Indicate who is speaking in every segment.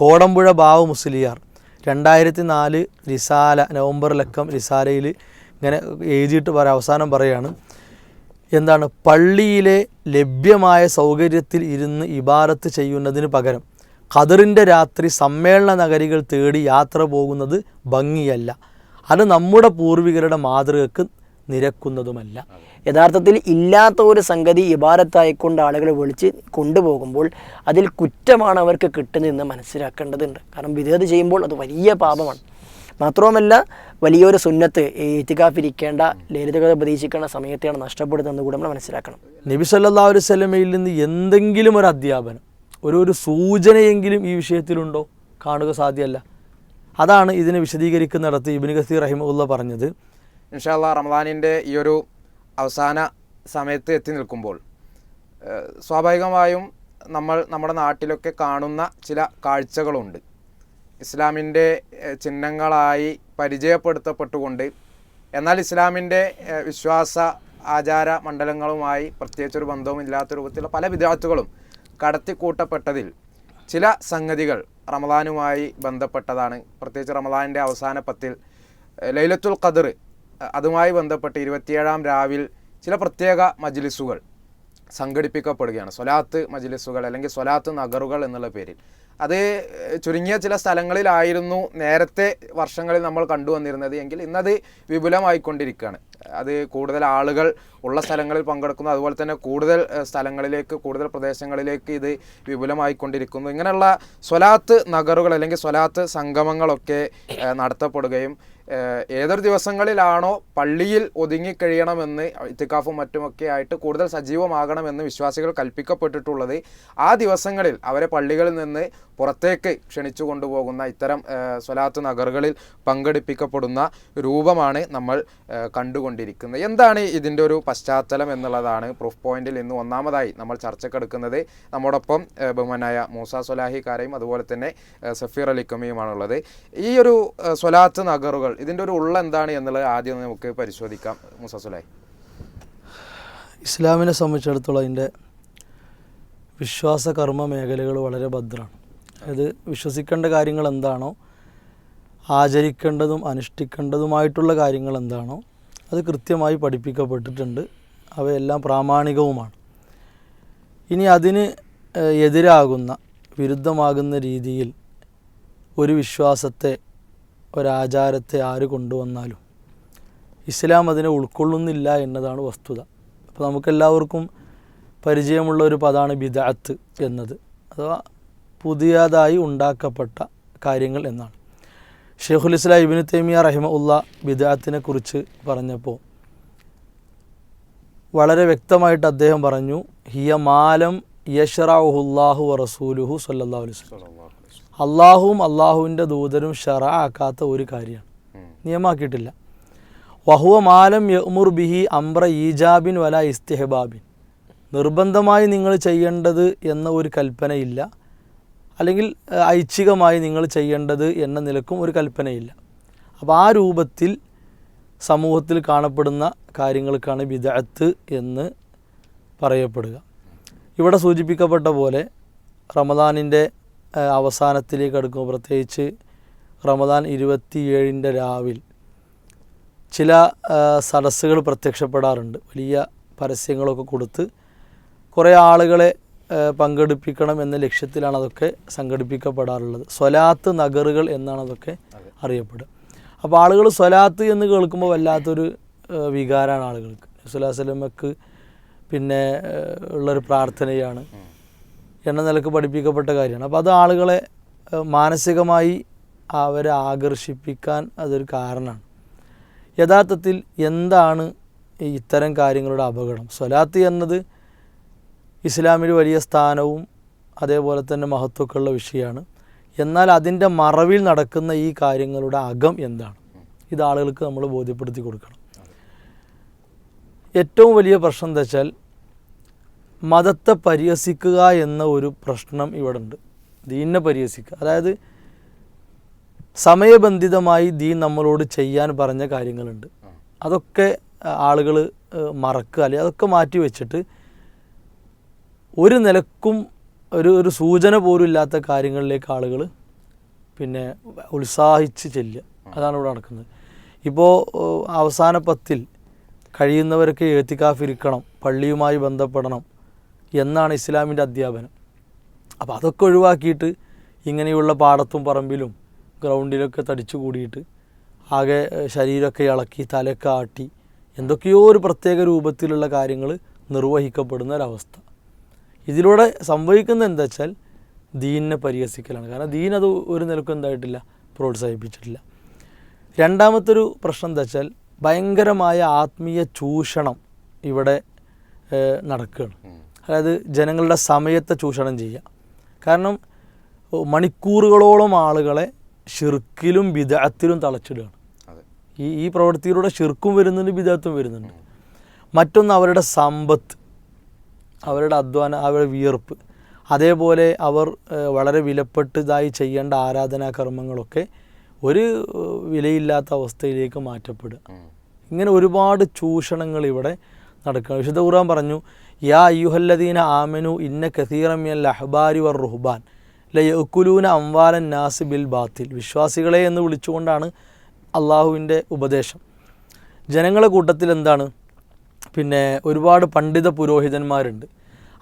Speaker 1: കോടമ്പുഴ ബാവു മുസ്ലിയാർ. രണ്ടായിരത്തി നാല് റിസാല നവംബറിലക്കം റിസാലയിൽ ഇങ്ങനെ എഴുതിയിട്ട് പറ അവസാനം പറയാണ്. എന്താണ്? പള്ളിയിലെ ലഭ്യമായ സൗകര്യത്തിൽ ഇരുന്ന് ഇബാറത്ത് ചെയ്യുന്നതിന് പകരം ഖദറിന്റെ രാത്രി സമ്മേളന നഗരികൾ തേടി യാത്ര പോകുന്നത് ഭംഗിയല്ല. അത് നമ്മുടെ പൂർവികരുടെ മാതൃകക്ക് നിരക്കുന്നതുമല്ല.
Speaker 2: യഥാർത്ഥത്തിൽ ഇല്ലാത്ത ഒരു സംഗതി ഇബാരത്തായിക്കൊണ്ട് ആളുകളെ വിളിച്ച് കൊണ്ടുപോകുമ്പോൾ അതിൽ കുറ്റമാണ് അവർക്ക് കിട്ടുന്നതെന്ന് മനസ്സിലാക്കേണ്ടതുണ്ട്. കാരണം വിധേയത ചെയ്യുമ്പോൾ അത് വലിയ പാപമാണ്. മാത്രവുമല്ല വലിയൊരു സുന്നത്ത് ഈ ഇത്തികാഫിരിക്കേണ്ട ലളിതകഥ പ്രതീക്ഷിക്കേണ്ട സമയത്തെയാണ് നഷ്ടപ്പെടുന്നതെന്ന് കൂടെ നമ്മൾ മനസ്സിലാക്കണം.
Speaker 1: നബി സല്ലാ അലൈഹി സ്വലമയിൽ നിന്ന് എന്തെങ്കിലും ഒരു അധ്യാപനം ഒരു ഒരു സൂചനയെങ്കിലും ഈ വിഷയത്തിലുണ്ടോ? കാണുക സാധ്യമല്ല. അതാണ് ഇതിനെ വിശദീകരിക്കുന്നിടത്ത് ഇബ്നു ഖസീർ റഹിമുല്ല പറഞ്ഞത്.
Speaker 3: ഇൻഷാല്ല റമദാനിന്റെ ഈ ഒരു അവസാന സമയത്ത് എത്തി നിൽക്കുമ്പോൾ സ്വാഭാവികമായും നമ്മൾ നമ്മുടെ നാട്ടിലൊക്കെ കാണുന്ന ചില കാഴ്ചകളുണ്ട്. ഇസ്ലാമിന്റെ ചിഹ്നങ്ങളായി പരിചയപ്പെടുത്തപ്പെട്ടുകൊണ്ട് എന്നാൽ ഇസ്ലാമിന്റെ വിശ്വാസ ആചാര മണ്ഡലങ്ങളുമായി പ്രത്യേകിച്ചൊരു ബന്ധവും ഇല്ലാത്ത രൂപത്തിലുള്ള പല വിദ്യാർത്ഥികളും കടത്തിക്കൂട്ടപ്പെട്ടതിൽ ചില സംഗതികൾ റമദാനുമായി ബന്ധപ്പെട്ടതാണ്. പ്രത്യേകിച്ച് റമദാനിന്റെ അവസാന പത്തിൽ ലൈലത്തുൽ ഖദർ അതുമായി ബന്ധപ്പെട്ട് ഇരുപത്തിയേഴാം രാവിൽ ചില പ്രത്യേക മജ്ലിസുകൾ സംഘടിപ്പിക്കപ്പെടുകയാണ്. സ്വലാത്ത് മജ്ലിസുകൾ അല്ലെങ്കിൽ സ്വലാത്ത് നഗറുകൾ എന്നുള്ള പേരിൽ. അത് ചുരുങ്ങിയ ചില സ്ഥലങ്ങളിലായിരുന്നു നേരത്തെ വർഷങ്ങളിൽ നമ്മൾ കണ്ടുവന്നിരുന്നത് എങ്കിൽ ഇന്നത് വിപുലമായിക്കൊണ്ടിരിക്കുകയാണ്. അത് കൂടുതൽ ആളുകൾ ഉള്ള സ്ഥലങ്ങളിൽ പങ്കെടുക്കുന്നു. അതുപോലെ തന്നെ കൂടുതൽ സ്ഥലങ്ങളിലേക്ക് കൂടുതൽ പ്രദേശങ്ങളിലേക്ക് ഇത് വിപുലമായിക്കൊണ്ടിരിക്കുന്നു. ഇങ്ങനെയുള്ള സ്വലാത്ത് നഗറുകൾ അല്ലെങ്കിൽ സ്വലാത്ത് സംഗമങ്ങളൊക്കെ നടത്തപ്പെടുകയും ഏതൊരു ദിവസങ്ങളിലാണോ പള്ളിയിൽ ഒതുങ്ങിക്കഴിയണമെന്ന് ഇത്തിക്കാഫും മറ്റുമൊക്കെ ആയിട്ട് കൂടുതൽ സജീവമാകണമെന്ന് വിശ്വാസികൾ കൽപ്പിക്കപ്പെട്ടിട്ടുള്ളത് ആ ദിവസങ്ങളിൽ അവരെ പള്ളികളിൽ നിന്ന് പുറത്തേക്ക് ക്ഷണിച്ചു കൊണ്ടുപോകുന്ന ഇത്തരം സ്വലാത്ത് നഗറുകളിൽ പങ്കെടുപ്പിക്കപ്പെടുന്ന രൂപമാണ് നമ്മൾ കണ്ടുകൊണ്ടിരിക്കുന്നത്. എന്താണ് ഇതിന്റെ ഒരു പശ്ചാത്തലം എന്നുള്ളതാണ് പ്രൂഫ് പോയിന്റിൽ ഇന്ന് ഒന്നാമതായി നമ്മൾ ചർച്ചക്കെടുക്കുന്നത്. നമ്മോടൊപ്പം ബഹുമാനായ മൂസ സൊലാഹിക്കാരെയും കാരയും അതുപോലെ തന്നെ സഫീർ അലിക്കമിയുമാണുള്ളത് ഈ ഒരു സ്വലാത്ത് നഗറുകൾ ഇതിന്റെ ഒരു ഉള്ള എന്താണ് എന്നുള്ളത് ആദ്യം നമുക്ക് പരിശോധിക്കാം. മുസസുലായി
Speaker 1: ഇസ്ലാമിനെ സംബന്ധിച്ചിടത്തോളം അതിന്റെ വിശ്വാസ കർമ്മ മേഖലകൾ വളരെ ഭദ്രമാണ്. അതായത് വിശ്വസിക്കേണ്ട കാര്യങ്ങൾ എന്താണോ ആചരിക്കേണ്ടതും അനുഷ്ഠിക്കേണ്ടതുമായിട്ടുള്ള കാര്യങ്ങൾ എന്താണോ അത് കൃത്യമായി പഠിപ്പിക്കപ്പെട്ടിട്ടുണ്ട്. അവയെല്ലാം പ്രാമാണികവുമാണ്. ഇനി അതിന് എതിരാകുന്ന വിരുദ്ധമാകുന്ന രീതിയിൽ ഒരു വിശ്വാസത്തെ ഒരാചാരത്തെ ആര് കൊണ്ടുവന്നാലും ഇസ്ലാം അതിനെ ഉൾക്കൊള്ളുന്നില്ല എന്നതാണ് വസ്തുത. അപ്പോൾ നമുക്കെല്ലാവർക്കും പരിചയമുള്ള ഒരു പദമാണ് ബിദാത്ത് എന്നത്. അഥവാ പുതിയതായി ഉണ്ടാക്കപ്പെട്ട കാര്യങ്ങൾ എന്നാണ്. ഷെയ്ഖുൽ ഇസ്ലാം ഇബിന് തൈമിയ റഹിമ ഉള്ള ബിദാത്തിനെ കുറിച്ച് പറഞ്ഞപ്പോൾ വളരെ വ്യക്തമായിട്ട് അദ്ദേഹം പറഞ്ഞു ഹിയ മാലം യഷറാഹുല്ലാഹു റസൂലുഹു സല്ലാ അലൈഹി അള്ളാഹുവും അള്ളാഹുവിന്റെ ദൂതരും ഷറ ആക്കാത്ത ഒരു കാര്യമാണ്. നിയമാക്കിയിട്ടില്ല. വഹുവ മാലം യമുർ ബിഹി അംബ്ര ഈജാബിൻ വല ഇസ്തിഹബാബിൻ. നിർബന്ധമായി നിങ്ങൾ ചെയ്യേണ്ടത് എന്ന ഒരു കൽപ്പനയില്ല. അല്ലെങ്കിൽ ഐച്ഛികമായി നിങ്ങൾ ചെയ്യേണ്ടത് എന്ന നിലക്കും ഒരു കൽപ്പനയില്ല. അപ്പോൾ ആ രൂപത്തിൽ സമൂഹത്തിൽ കാണപ്പെടുന്ന കാര്യങ്ങൾക്കാണ് വിദഗത്ത് എന്ന് പറയപ്പെടുക. ഇവിടെ സൂചിപ്പിക്കപ്പെട്ട പോലെ റമദാനിന്റെ അവസാനത്തിലേക്ക് അടുക്കുമ്പോൾ പ്രത്യേകിച്ച് റമദാൻ ഇരുപത്തിയേഴിന്റെ രാവിൽ ചില സദസ്സുകൾ പ്രത്യക്ഷപ്പെടാറുണ്ട്. വലിയ പരസ്യങ്ങളൊക്കെ കൊടുത്ത് കുറേ ആളുകളെ പങ്കെടുപ്പിക്കണം എന്ന ലക്ഷ്യത്തിലാണ് അതൊക്കെ സംഘടിപ്പിക്കപ്പെടാറുള്ളത്. സ്വലാത്ത് നഗറുകൾ എന്നാണ് അതൊക്കെ അറിയപ്പെടുക. അപ്പോൾ ആളുകൾ സ്വലാത്ത് എന്ന് കേൾക്കുമ്പോൾ വല്ലാത്തൊരു വികാരമാണ് ആളുകൾക്ക്. സുലാസ്ലമക്ക് പിന്നെ ഉള്ളൊരു പ്രാർത്ഥനയാണ്. എന്ന നിലയ്ക്ക് പഠിപ്പിക്കപ്പെട്ട കാര്യമാണ്. അപ്പോൾ അത് ആളുകളെ മാനസികമായി അവരെ ആകർഷിപ്പിക്കാൻ അതൊരു കാരണമാണ്. യഥാർത്ഥത്തിൽ എന്താണ് ഇത്തരം കാര്യങ്ങളുടെ അപകടം? സ്വലാത്ത് എന്നത് ഇസ്ലാമിൽ വലിയ സ്ഥാനവും അതേപോലെ തന്നെ മഹത്വമൊക്കെ ഉള്ള വിഷയമാണ്. എന്നാൽ അതിന്റെ മറവിൽ നടക്കുന്ന ഈ കാര്യങ്ങളുടെ അകം എന്താണ്? ഇത് ആളുകൾക്ക് നമ്മൾ ബോധ്യപ്പെടുത്തി കൊടുക്കണം. ഏറ്റവും വലിയ പ്രശ്നം എന്താ വെച്ചാൽ മതത്തെ പരിഹസിക്കുക എന്ന ഒരു പ്രശ്നം ഇവിടെ ഉണ്ട് ദീനിനെ പരിഹസിക്കുക. അതായത് സമയബന്ധിതമായി ദീൻ നമ്മളോട് ചെയ്യാൻ പറഞ്ഞ കാര്യങ്ങളുണ്ട്. അതൊക്കെ ആളുകൾ മറക്കുക അല്ലെങ്കിൽ അതൊക്കെ മാറ്റി വെച്ചിട്ട് ഒരു നിലക്കും ഒരു ഒരു സൂചന പോലും ഇല്ലാത്ത കാര്യങ്ങളിലേക്ക് ആളുകൾ പിന്നെ ഉത്സാഹിച്ച് ചെല്ലുക. അതാണ് ഇവിടെ നടക്കുന്നത്. ഇപ്പോൾ അവസാന പത്തിൽ കഴിയുന്നവരൊക്കെ എഴുത്തിക്കാഫിരിക്കണം പള്ളിയുമായി ബന്ധപ്പെടണം എന്നാണ് ഇസ്ലാമിന്റെ അധ്യാപനം. അപ്പോൾ അതൊക്കെ ഒഴിവാക്കിയിട്ട് ഇങ്ങനെയുള്ള പാടത്തും പറമ്പിലും ഗ്രൗണ്ടിലൊക്കെ തടിച്ചു കൂടിയിട്ട് ആകെ ശരീരമൊക്കെ ഇളക്കി തലയൊക്കെ ആട്ടി എന്തൊക്കെയോ ഒരു പ്രത്യേക രൂപത്തിലുള്ള കാര്യങ്ങൾ നിർവഹിക്കപ്പെടുന്ന ഒരവസ്ഥ ഇതിലൂടെ സംഭവിക്കുന്നത് എന്താ വെച്ചാൽ ദീനിനെ പരിഹസിക്കലാണ്. കാരണം ദീൻ അത് ഒരു നിലക്കും എന്തായിട്ടില്ല പ്രോത്സാഹിപ്പിച്ചിട്ടില്ല. രണ്ടാമത്തൊരു പ്രശ്നം എന്താ വെച്ചാൽ ഭയങ്കരമായ ആത്മീയ ചൂഷണം ഇവിടെ നടക്കുകയാണ്. അതായത് ജനങ്ങളുടെ സമയത്തെ ചൂഷണം ചെയ്യുക. കാരണം മണിക്കൂറുകളോളം ആളുകളെ ഷിർക്കിലും വിദഗത്തിലും തളച്ചിടുകയാണ്. ഈ ഈ പ്രവൃത്തിയിലൂടെ ഷിർക്കും വരുന്നുണ്ട് വിദഗത്തും വരുന്നുണ്ട്. മറ്റൊന്ന് അവരുടെ സമ്പത്ത് അവരുടെ അധ്വാനം അവരുടെ വിയർപ്പ്. അതേപോലെ അവർ വളരെ വിലപ്പെട്ടതായി ചെയ്യേണ്ട ആരാധനാ കർമ്മങ്ങളൊക്കെ ഒരു വിലയില്ലാത്ത അവസ്ഥയിലേക്ക് മാറ്റപ്പെടുക. ഇങ്ങനെ ഒരുപാട് ചൂഷണങ്ങൾ ഇവിടെ നടക്കുക വിശുദ്ധ ഖുർആൻ പറഞ്ഞു യാ അയ്യുഹല്ലദീന ആമനു ഇന്ന കസീറമിയൽ അഹ്ബാരി വർ റുഹ്ബാൻ. ലയക്കുലൂന അംവാലൻ നാസ് ബിൽ ബാത്തിൽ. വിശ്വാസികളെ എന്ന് വിളിച്ചുകൊണ്ടാണ് അള്ളാഹുവിന്റെ ഉപദേശം. ജനങ്ങളെ കൂട്ടത്തിൽ എന്താണ്? പിന്നെ ഒരുപാട് പണ്ഡിത പുരോഹിതന്മാരുണ്ട്.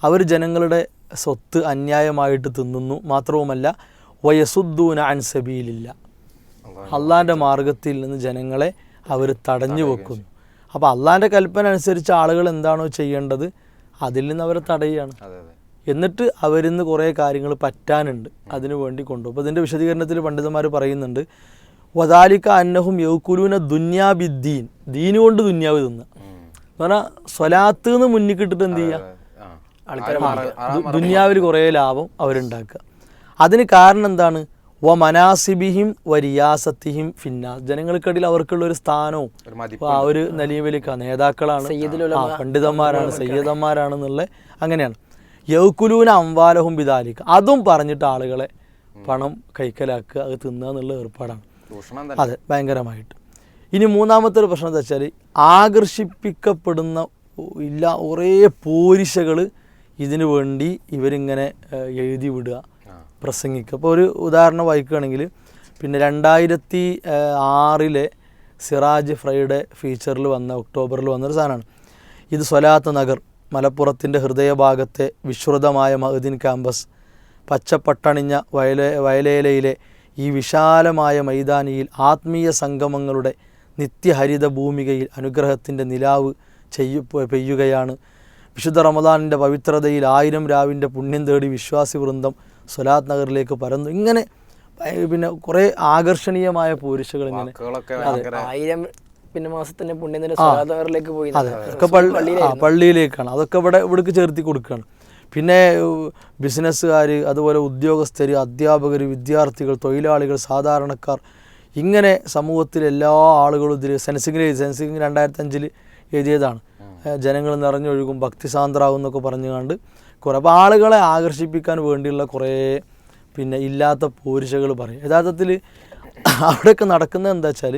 Speaker 1: അവർ ജനങ്ങളുടെ സ്വത്ത് അന്യായമായിട്ട് തിന്നുന്നു മാത്രവുമല്ല വയസുദ്ദൂന അൻസബീലില്ല അള്ളാന്റെ മാർഗത്തിൽ നിന്ന് ജനങ്ങളെ അവർ തടഞ്ഞു വെക്കുന്നു. അപ്പോൾ അള്ളാന്റെ കൽപ്പന അനുസരിച്ച് ആളുകൾ എന്താണോ ചെയ്യേണ്ടത്? അതിൽ നിന്ന് അവരെ തടയുകയാണ്. എന്നിട്ട് അവരിൽ നിന്ന് കുറേ കാര്യങ്ങൾ പറ്റാനുണ്ട് അതിനു വേണ്ടി കൊണ്ടുപോകും. അപ്പോൾ ഇതിന്റെ വിശദീകരണത്തിൽ പണ്ഡിതന്മാർ പറയുന്നുണ്ട് വദാലിക്ക അന്നഹും യൗക്കുലൂന ദുന്യാബിദ്ദീൻ. ദീന് കൊണ്ട് ദുന്യാവ്
Speaker 3: തിന്ന.
Speaker 1: എന്ന് പറഞ്ഞാൽ സ്വലാത്ത് നിന്ന് മുന്നിൽ കിട്ടിട്ട് എന്ത് ചെയ്യുക? ദുന്യാവിൽ കുറേ ലാഭം അവരുണ്ടാക്കുക. അതിന് കാരണം എന്താണ്? വ മനാസിബിഹിം വരിയാസത്തിഹിം ഫിന്നാസ്. ജനങ്ങൾക്കിടയിൽ അവർക്കുള്ള ഒരു സ്ഥാനവും ആ ഒരു നിലവിലേക്ക് നേതാക്കളാണ്. പണ്ഡിതന്മാരാണ് സയ്യദന്മാരാണെന്നുള്ള അങ്ങനെയാണ്. യൗക്കുലൂന അംവാലഹും പിതാലിക്ക അതും പറഞ്ഞിട്ട് ആളുകളെ പണം കൈക്കലാക്കുക അത് തിന്നുക എന്നുള്ള ഏർപ്പാടാണ്. അതെ ഭയങ്കരമായിട്ട്. ഇനി മൂന്നാമത്തെ ഒരു പ്രശ്നം എന്താ വെച്ചാൽ ആകർഷിപ്പിക്കപ്പെടുന്ന ഇല്ല കുറേ പോരിശകൾ ഇതിനു വേണ്ടി ഇവരിങ്ങനെ എഴുതി വിടുക. പ്രസംഗിക്കുക. അപ്പോൾ ഒരു ഉദാഹരണം വായിക്കുകയാണെങ്കിൽ പിന്നെ രണ്ടായിരത്തി ആറിലെ സിറാജ് ഫ്രൈഡേ ഫീച്ചറിൽ വന്ന ഒക്ടോബറിൽ വന്നൊരു സാധനമാണ്. ഇത് സ്വലാത്ത് നഗർ മലപ്പുറത്തിന്റെ ഹൃദയഭാഗത്തെ വിശ്രുതമായ മഹദീൻ ക്യാമ്പസ് പച്ചപ്പട്ടണിഞ്ഞ വയല വയലേലയിലെ ഈ വിശാലമായ മൈതാനിയിൽ ആത്മീയ സംഗമങ്ങളുടെ നിത്യഹരിത ഭൂമികയിൽ അനുഗ്രഹത്തിന്റെ നിലാവ് ചെയ്യു പെയ്യുകയാണ്. വിശുദ്ധ റമദാനിന്റെ പവിത്രതയിൽ ആയിരം രാവിന്റെ പുണ്യം തേടി വിശ്വാസി വൃന്ദം സ്വലാത്ത് നഗറിലേക്ക് പരന്നു. ഇങ്ങനെ പിന്നെ കുറേ ആകർഷണീയമായ പോരിശകൾ ഇങ്ങനെ.
Speaker 2: ആയിരം പിന്നെ മാസത്തിന്റെ പുണ്യത്തിന്റെ സ്വലാതവറിലേക്ക് പോയി.
Speaker 1: അതെ. ഒക്കെ പള്ളിയിലേക്കാണ്. അതൊക്കെ ഇവിടെ ഇവിടേക്ക് ചേർത്തി കൊടുക്കുകയാണ്. പിന്നെ ബിസിനസ്സുകാർ അതുപോലെ ഉദ്യോഗസ്ഥർ അധ്യാപകർ വിദ്യാർത്ഥികൾ തൊഴിലാളികൾ സാധാരണക്കാർ ഇങ്ങനെ സമൂഹത്തിലെ എല്ലാ ആളുകളും ഇതിൽ സെൻസിങ്ങിൽ സെൻസിങ് രണ്ടായിരത്തി അഞ്ചിൽ എഴുതിയതാണ്. ജനങ്ങൾ നിറഞ്ഞൊഴുകും ഭക്തിസാന്ദ്രാകും എന്നൊക്കെ പറഞ്ഞു പറഞ്ഞുകൊണ്ട് കുറേ അപ്പോൾ ആളുകളെ ആകർഷിപ്പിക്കാൻ വേണ്ടിയുള്ള കുറേ പിന്നെ ഇല്ലാത്ത പോരിശകൾ പറയും. യഥാർത്ഥത്തിൽ അവിടെയൊക്കെ നടക്കുന്നത് എന്താ വെച്ചാൽ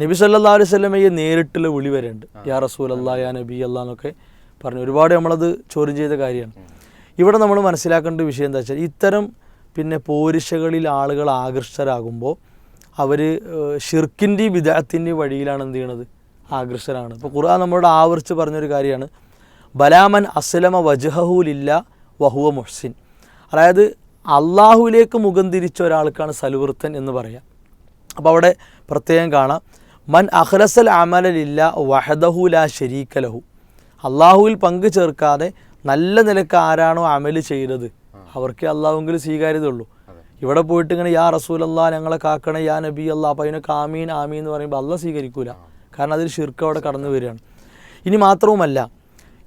Speaker 1: നബി സല്ലാ അലൈഹി സ്വലമയെ നേരിട്ടുള്ള വിളി വരെയുണ്ട്. യാ റസൂൽ അല്ലാ യാ നബി അല്ലാ എന്നൊക്കെ പറഞ്ഞു. ഒരുപാട് നമ്മളത് ചോദ്യം ചെയ്ത കാര്യമാണ്. ഇവിടെ നമ്മൾ മനസ്സിലാക്കേണ്ട വിഷയം എന്താ വെച്ചാൽ ഇത്തരം പിന്നെ പോരിശകളിൽ ആളുകൾ ആകർഷകരാകുമ്പോൾ അവർ ഷിർക്കിന്റെയും വിദഗ്ധത്തിന്റെയും വഴിയിലാണ് എന്ത് ചെയ്യണത്? ആകർഷകരാണ് ഇപ്പോൾ ഖുർആൻ നമ്മളോട് ആവർത്തിച്ച് പറഞ്ഞൊരു കാര്യമാണ്. ബലാമൻ അസ്ലമ വജഹൂലില്ല വഹുവ മുഹ്സിൻ. അതായത് അള്ളാഹുവിലേക്ക് മുഖം തിരിച്ച ഒരാൾക്കാണ് സലുവൃത്തൻ എന്ന് പറയാം. അപ്പോൾ അവിടെ പ്രത്യേകം കാണാം. മൻ അഹ്ലസൽ അമലില്ല വഹദഹു ലാ ഷരീക ലഹു. അള്ളാഹുവിൽ പങ്കു ചേർക്കാതെ നല്ല നിലയ്ക്ക് ആരാണോ അമൽ ചെയ്തത്? അവർക്ക് സ്വീകാര്യത ഉള്ളൂ. ഇവിടെ പോയിട്ട് ഇങ്ങനെ യാ റസൂൽ അല്ലാ ഞങ്ങളെ കാക്കണേ യാ നബി അല്ലാ അപ്പോൾ അതിനൊക്കെ ആമീൻ ആമീൻ എന്ന് പറയുമ്പോൾ അല്ല സ്വീകരിക്കൂല. കാരണം അതിൽ ഷിർക്ക് അവിടെ കടന്നു വരികയാണ്. ഇനി മാത്രവുമല്ല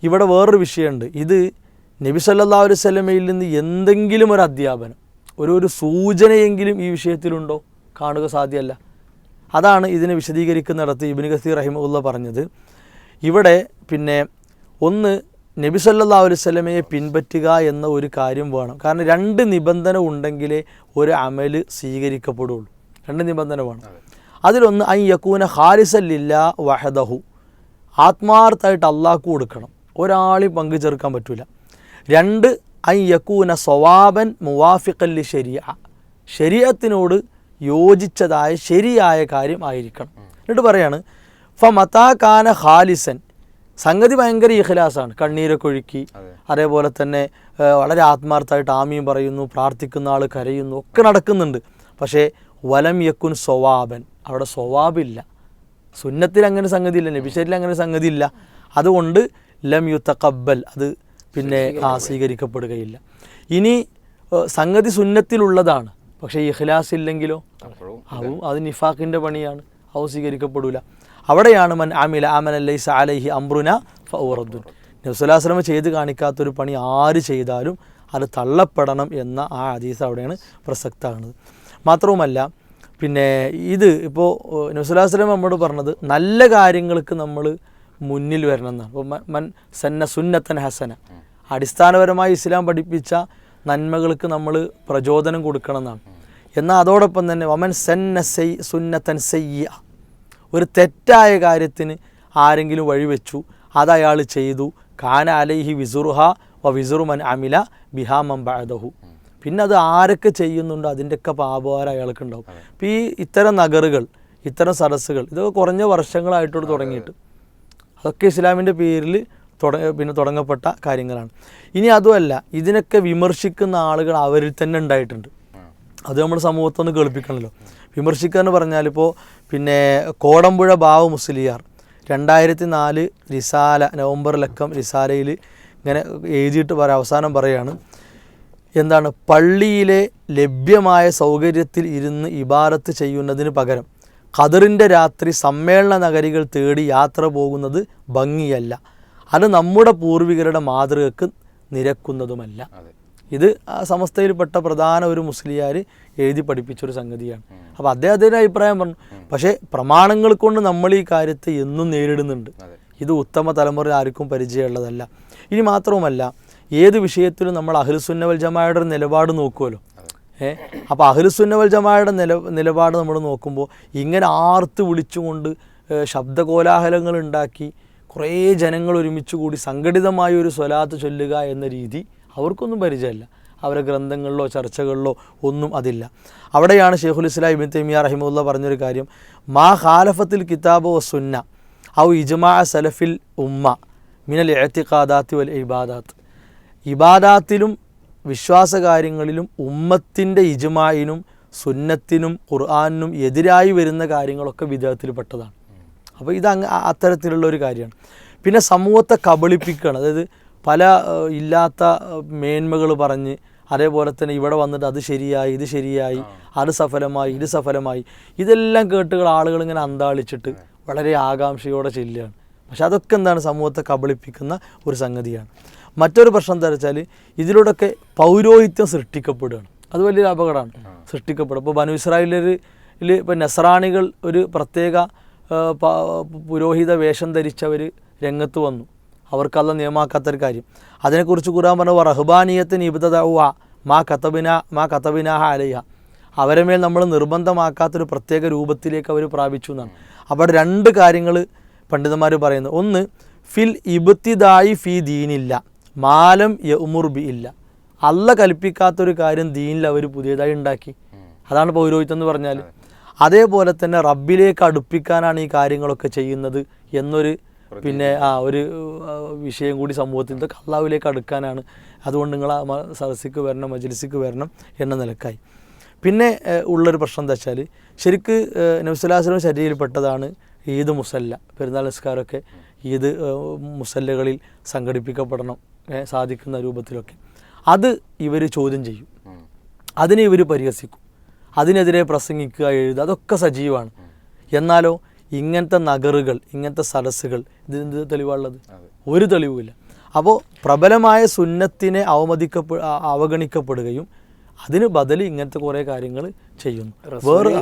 Speaker 1: ഇവിടെ വേറൊരു വിഷയമുണ്ട്. ഇത് നബി സല്ലാ അലൈഹി സ്വലമയിൽ നിന്ന് എന്തെങ്കിലും ഒരു അധ്യാപനം ഒരു ഒരു സൂചനയെങ്കിലും ഈ വിഷയത്തിലുണ്ടോ? കാണുക സാധ്യമല്ല. അതാണ് ഇതിനെ വിശദീകരിക്കുന്നിടത്ത് ഇബിൻ ഖസീർ റഹിമുല്ല പറഞ്ഞത്. ഇവിടെ പിന്നെ ഒന്ന് നബി സല്ലാ അലൈഹി സ്വലമയെ പിൻപറ്റുക എന്ന ഒരു കാര്യം വേണം. കാരണം രണ്ട് നിബന്ധന ഉണ്ടെങ്കിലേ ഒരു അമൽ സ്വീകരിക്കപ്പെടുള്ളൂ. രണ്ട് നിബന്ധന വേണം. അതിലൊന്ന് ഐ യക്കൂന ഹാരിസല്ലില്ല വഹദഹു. ആത്മാർത്ഥമായിട്ട് അള്ളാഹ്ക്ക് കൊടുക്കണം. ഒരാളെയും പങ്കു ചേർക്കാൻ പറ്റില്ല രണ്ട് ഐ യക്കൂന സ്വവാബൻ മുവാഫിഖല്ലി ശരിയ ശരീരത്തിനോട് യോജിച്ചതായ ശരിയായ കാര്യം ആയിരിക്കണം. എന്നിട്ട് പറയാണ് ഫ മതാകാന ഖാലിസൻ. സംഗതി ഭയങ്കര ഇഖ്ലാസാണ്. കണ്ണീരൊക്കെ ഒഴുക്കി അതേപോലെ തന്നെ വളരെ ആത്മാർത്ഥമായിട്ട് ആമിയും പറയുന്നു പ്രാർത്ഥിക്കുന്ന ആൾ കരയുന്നു ഒക്കെ നടക്കുന്നുണ്ട്. പക്ഷേ വലം യക്കുൻ സ്വവാബൻ. അവിടെ സ്വവാബില്ല. സുന്നത്തിൽ അങ്ങനെ സംഗതിയില്ല ഇല്ല നബിശരിൽ അങ്ങനെ സംഗതി ഇല്ല അതുകൊണ്ട് ലം യു തക്കബൽ അത് പിന്നെ ആ സ്വീകരിക്കപ്പെടുകയില്ല. ഇനി സംഗതി സുന്നത്തിലുള്ളതാണ്. പക്ഷേ ഇഖ്ലാസ് ഇല്ലെങ്കിലോ അതും അത് നിഫാഖിന്റെ പണിയാണ്. അത് സ്വീകരിക്കപ്പെടില്ല അവിടെയാണ് മൻ ആമില ആമൻ അല്ലൈസ അലൈഹി അമ്രുന ഫൗറദ്ദുൻ നബ്സുലാസ്ലമ ചെയ്ത് കാണിക്കാത്തൊരു പണി ആര് ചെയ്താലും അത് തള്ളപ്പെടണം എന്ന ആ ഹദീസ് അവിടെയാണ് പ്രസക്തമാകുന്നത്. മാത്രവുമല്ല പിന്നെ ഇത് ഇപ്പോൾ നബ്സുലാസ്ലം നമ്മോട് പറഞ്ഞത് നല്ല കാര്യങ്ങൾക്ക് നമ്മൾ മുന്നിൽ വരണം എന്നാണ്. അപ്പോൾ മൻ സന്ന സുന്നത്തൻ ഹസന. അടിസ്ഥാനപരമായി ഇസ്ലാം പഠിപ്പിച്ച നന്മകൾക്ക് നമ്മൾ പ്രചോദനം കൊടുക്കണം എന്നാണ്. എന്നാൽ അതോടൊപ്പം തന്നെ വമൻ സന്ന സൈ സുന്നത്തൻ സയ്യ. ഒരു തെറ്റായ കാര്യത്തിന് ആരെങ്കിലും വഴിവെച്ചു അത് അയാൾ ചെയ്തു. കാന അലൈഹി വിസുറുഹ വ വിസുറുമൻ അമില ബിഹാമം ബാദഹു പിന്നെ അത് ആരൊക്കെ ചെയ്യുന്നുണ്ടോ അതിന്റെയൊക്കെ പാപഭാരം അയാൾക്ക് ഉണ്ടാവും അപ്പോൾ ഈ ഇത്തരം നഗറുകൾ ഇത്തരം സദസ്സുകൾ ഇതൊക്കെ കുറഞ്ഞ വർഷങ്ങളായിട്ടോട് തുടങ്ങിയിട്ട് അതൊക്കെ ഇസ്ലാമിന്റെ പേരിൽ തുട പിന്നെ തുടങ്ങപ്പെട്ട കാര്യങ്ങളാണ്. ഇനി അതുമല്ല ഇതിനൊക്കെ വിമർശിക്കുന്ന ആളുകൾ അവരിൽ തന്നെ ഉണ്ടായിട്ടുണ്ട്. അത് നമ്മുടെ സമൂഹത്തൊന്ന് കേൾപ്പിക്കണമല്ലോ. വിമർശിക്കുക എന്ന് പറഞ്ഞാൽ ഇപ്പോൾ പിന്നെ കോടമ്പുഴ ബാവ് മുസ്ലിയാർ രണ്ടായിരത്തി നാല് റിസാല നവംബർ ലക്കം റിസാലയിൽ ഇങ്ങനെ എഴുതിയിട്ട് പറ അവസാനം പറയാണ്. എന്താണ്? പള്ളിയിലെ ലഭ്യമായ സൗകര്യത്തിൽ ഇരുന്ന് ഇബാറത്ത് ചെയ്യുന്നതിന് പകരം ഖദറിന്റെ രാത്രി സമ്മേളന നഗരികൾ തേടി യാത്ര പോകുന്നത് ഭംഗിയല്ല. അത് നമ്മുടെ പൂർവികരുടെ മാതൃകക്ക് നിരക്കുന്നതുമല്ല. ഇത് ആ സമസ്തയിൽപ്പെട്ട പ്രധാന ഒരു മുസ്ലിയാർ എഴുതി പഠിപ്പിച്ചൊരു സംഗതിയാണ്. അപ്പോൾ അദ്ദേഹത്തിന്റെ അഭിപ്രായം പറഞ്ഞു. പക്ഷേ പ്രമാണങ്ങൾ കൊണ്ട് നമ്മൾ ഈ കാര്യത്തെ എന്നും നേരിടുന്നുണ്ട്. ഇത് ഉത്തമ തലമുറ ആർക്കും പരിചയമുള്ളതല്ല. ഇനി മാത്രവുമല്ല ഏത് വിഷയത്തിലും നമ്മൾ അഹ്ലുസുന്നവൽ ജമായുടെ ഒരു നിലപാട് നോക്കുമല്ലോ അപ്പോൾ അഹ്ലുസുന്നവൽ ജമായുടെ നില നിലപാട് നമ്മൾ നോക്കുമ്പോൾ ഇങ്ങനെ ആർത്ത് വിളിച്ചുകൊണ്ട് ശബ്ദകോലാഹലങ്ങൾ ഉണ്ടാക്കി കുറേ ജനങ്ങൾ ഒരുമിച്ച് കൂടി സംഘടിതമായ ഒരു സ്വലാത്ത് ചൊല്ലുക എന്ന രീതി അവർക്കൊന്നും പരിചയമല്ല. അവരുടെ ഗ്രന്ഥങ്ങളിലോ ചർച്ചകളിലോ ഒന്നും അതില്ല. അവിടെയാണ് ഷെയ്ഖുൽ ഇസ്ലാം ഇബിൻ തൈമിയ റഹിമുല്ല പറഞ്ഞൊരു കാര്യം. മാ ഖാലഫത്തിൽ കിതാബ് വ സുന്ന ഔ ഇജ്മാ സലഫിൽ ഉമ്മ മിനൽ എത്തിഖാദാത്തി വൽ ഇബാദാത്ത്. ഇബാദാത്തിലും വിശ്വാസകാര്യങ്ങളിലും ഉമ്മത്തിന്റെ ഇജുമായിനും സുന്നത്തിനും ഖുർആാനിനും എതിരായി വരുന്ന കാര്യങ്ങളൊക്കെ വിധേയത്തിൽപ്പെട്ടതാണ്. അപ്പോൾ ഇത് അങ്ങ് അത്തരത്തിലുള്ള ഒരു കാര്യമാണ്. പിന്നെ സമൂഹത്തെ കബളിപ്പിക്കുകയാണ്. അതായത് പല ഇല്ലാത്ത മേന്മകൾ പറഞ്ഞ് അതേപോലെ തന്നെ ഇവിടെ വന്നിട്ട് അത് ശരിയായി ഇത് ശരിയായി അത് സഫലമായി ഇത് സഫലമായി. ഇതെല്ലാം കേട്ടുകൾ ആളുകൾ ഇങ്ങനെ അന്താളിച്ചിട്ട് വളരെ ആകാംക്ഷയോടെ ചെല്ലുകയാണ്. പക്ഷെ അതൊക്കെ എന്താണ്? സമൂഹത്തെ കബളിപ്പിക്കുന്ന ഒരു സംഗതിയാണ്. മറ്റൊരു പ്രശ്നം എന്താ വെച്ചാൽ ഇതിലൂടെയൊക്കെ പൗരോഹിത്യം സൃഷ്ടിക്കപ്പെടുകയാണ്. അത് വലിയൊരു അപകടമാണ് സൃഷ്ടിക്കപ്പെടും ഇപ്പോൾ ബനു ഇസ്രായേലിൽ ഇപ്പോൾ നസറാണികൾ ഒരു പ്രത്യേക പുരോഹിത വേഷം ധരിച്ചവർ രംഗത്ത് വന്നു. അവർക്കല്ല നിയമാക്കാത്തൊരു കാര്യം. അതിനെക്കുറിച്ച് ഖുർആൻ പറഞ്ഞു റഹ്ബാനിയത്തിന് ഇബ്തദൗവ മാ കത്തബിന മാ കത്തബിനാഹ അലയ അവരെ മേൽ നമ്മൾ നിർബന്ധമാക്കാത്തൊരു പ്രത്യേക രൂപത്തിലേക്ക് അവർ പ്രാപിച്ചു എന്നാണ്. അവിടെ രണ്ട് കാര്യങ്ങൾ പണ്ഡിതന്മാർ പറയുന്നത് ഒന്ന് ഫിൽ ഇബ്തിദായി ഫി ദീനില്ല. മാലം യഉമുർ ബി ഇല്ല. അല്ല കൽപ്പിക്കാത്തൊരു കാര്യം ദീനിൽ അവർ പുതിയതായി ഉണ്ടാക്കി. അതാണ് പൗരോഹിത്യം എന്ന് പറഞ്ഞാൽ അതേപോലെ തന്നെ റബ്ബിലേക്ക് അടുപ്പിക്കാനാണ് ഈ കാര്യങ്ങളൊക്കെ ചെയ്യുന്നത് എന്നൊരു പിന്നെ ആ ഒരു വിഷയം കൂടി സമൂഹത്തിൽ ഇതൊക്കെ അടുക്കാനാണ്. അതുകൊണ്ട് നിങ്ങൾ ആ സദസ്സിക്ക് വരണം മജ്ലിസിക്ക് വരണം എന്ന നിലക്കായി. പിന്നെ ഉള്ളൊരു പ്രശ്നം എന്താ വെച്ചാൽ ശരിക്ക് നബ്സുലാസ്ലം ശരീരപ്പെട്ടതാണ് ഈദ് മുസല്ല. പെരുന്നാൾ നിസ്കാരമൊക്കെ ഈദ് മുസല്ലകളിൽ സംഘടിപ്പിക്കപ്പെടണം. സാധിക്കുന്ന രൂപത്തിലൊക്കെ. അത് ഇവർ ചോദ്യം ചെയ്യും. അതിനെ ഇവർ പരിഹസിക്കും. അതിനെതിരെ പ്രസംഗിക്കുക എഴുതുക അതൊക്കെ സജീവമാണ്. എന്നാലോ ഇങ്ങനത്തെ നഗറുകൾ ഇങ്ങനത്തെ സദസ്സുകൾ ഇതിന് തെളിവാണുള്ളത്? ഒരു തെളിവുമില്ല. അപ്പോൾ പ്രബലമായ സുന്നത്തിനെ അവമതിക്കപ്പെ അവഗണിക്കപ്പെടുകയും അതിന് ബദൽ ഇങ്ങനത്തെ കുറേ കാര്യങ്ങൾ ചെയ്യുന്നു. വേറെ